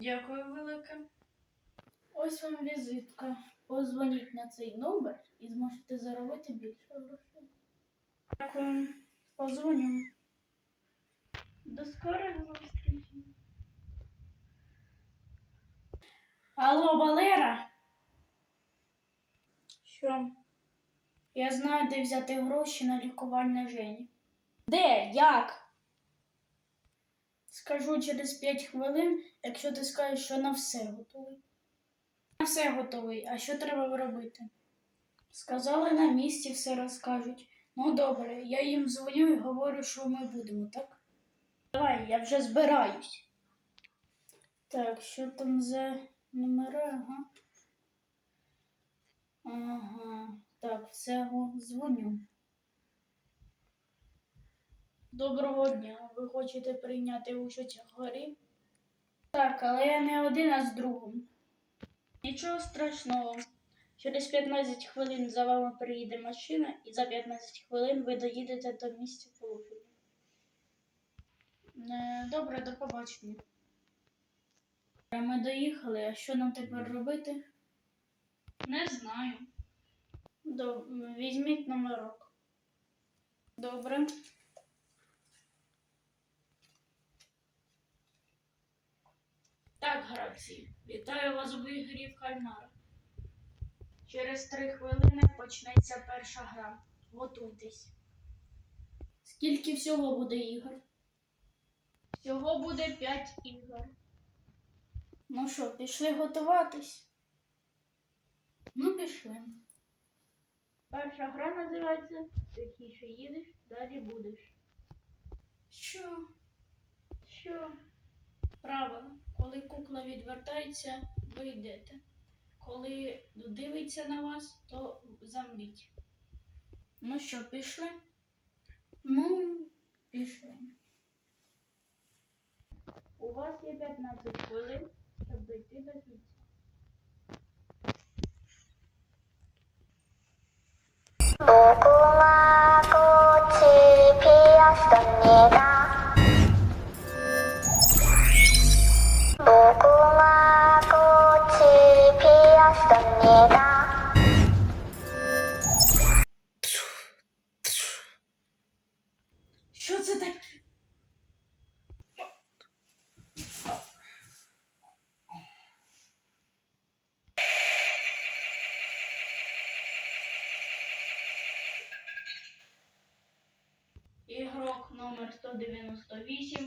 Дякую велике. Ось вам візитка. Позвоніть на цей номер і зможете заробити більше грошей. Дякую. Позвоню. До скорих зустрічей. Алло, Валера, Що? я знаю, де взяти гроші на лікування Жені. Де? Як? Скажу через 5 хвилин, якщо ти скажеш, що на все готовий. На все готовий, а що треба робити? Сказали на місці, все розкажуть. Ну добре, я їм дзвоню і говорю, що ми будемо, так? Давай, я вже збираюсь. Так, що там за номери? Ага. Ага. Так, все, дзвоню. Доброго дня. Ви хочете прийняти участь в горі? Так, але я не один, а з другом. Нічого страшного. Через 15 хвилин за вами приїде машина, і за 15 хвилин ви доїдете до місця положення. Е, Добре, до побачення. Е, Ми доїхали, а що нам тепер робити? Не знаю. До... Візьміть номерок. Добре. Так, гравці, вітаю вас у ігрі в кальмара. Через три хвилини почнеться перша гра. Готуйтесь. Скільки всього буде ігор? Всього буде 5 ігор. Ну що, пішли готуватись? Ну, пішли. Перша гра називається Тихіше їдеш, далі будеш. Що? Відвертається, ви йдете. Коли дивиться на вас, то замріть. Ну що, пішли? Ну, пішли. У вас є 15 хвилин, щоб дойти до кінця. 피었습니다. Що це таке? Ігрок номер 198